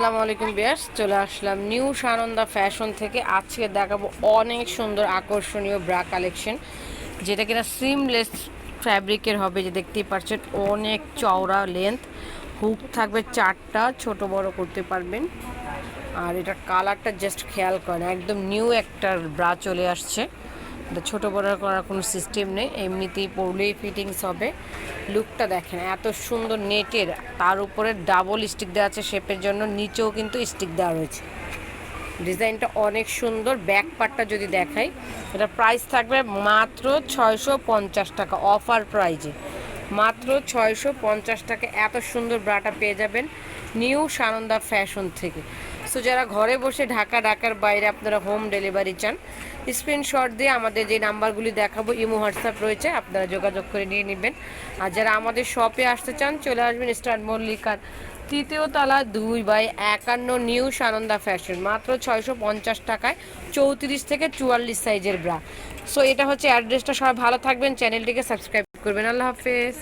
আসসালামু আলাইকুম বিয়ার্স চলে আসলাম নিউ সানন্দা ফ্যাশন থেকে। আজকে দেখাবো অনেক সুন্দর আকর্ষণীয় ব্রা কালেকশন, যেটা কিনা সিমলেস ফ্যাব্রিকের হবে, যে দেখতেই পাচ্ছেন অনেক চওড়া লেন্থ হুক থাকবে চারটা, ছোট বড় করতে পারবেন। আর এটার কালারটা জাস্ট খেয়াল করেন, একদম নিউ একটা ব্রা চলে আসছে। এটা ছোট বড় করার কোনো সিস্টেম নেই। এমনিতেই পড়লেই ফিটিংস হবে। লুকটা দেখেন, এত সুন্দর নেটের, তার উপরে ডাবল স্টিক দেওয়া আছে শেপের জন্য, নিচেও কিন্তু স্টিক দেওয়া রয়েছে। ডিজাইনটা অনেক সুন্দর ব্যাক পার্টটা যদি দেখাই, এটা প্রাইস থাকবে মাত্র ছয়শো পঞ্চাশ টাকা অফার প্রাইজে মাত্র ছয়শো পঞ্চাশ টাকা, এত সুন্দর ব্রাটা পেয়ে যাবেন নিউ সানন্দা ফ্যাশন থেকে। সো যারা ঘরে বসে ঢাকা, ঢাকার বাইরে আপনারা হোম ডেলিভারি চান স্ক্রিনশট দিয়ে আমাদের যে নাম্বারগুলি দেখাবো, ইমো, হোয়াটসঅ্যাপ রয়েছে, আপনারা যোগাযোগ করে নিয়ে নেবেন। আর যারা আমাদের শপে আসতে চান, চলে আসবেন স্টার মল্লিকার তৃতীয় তলা দুই বাই একান্ন নিউ সানন্দা ফ্যাশন, মাত্র ছয়শো পঞ্চাশ টাকায় চৌত্রিশ থেকে চুয়াল্লিশ সাইজের ব্রা। সো এটা হচ্ছে অ্যাড্রেসটা, সবাই ভালো থাকবেন, চ্যানেলটিকে সাবস্ক্রাইব করবেন। আল্লাহ হাফেজ।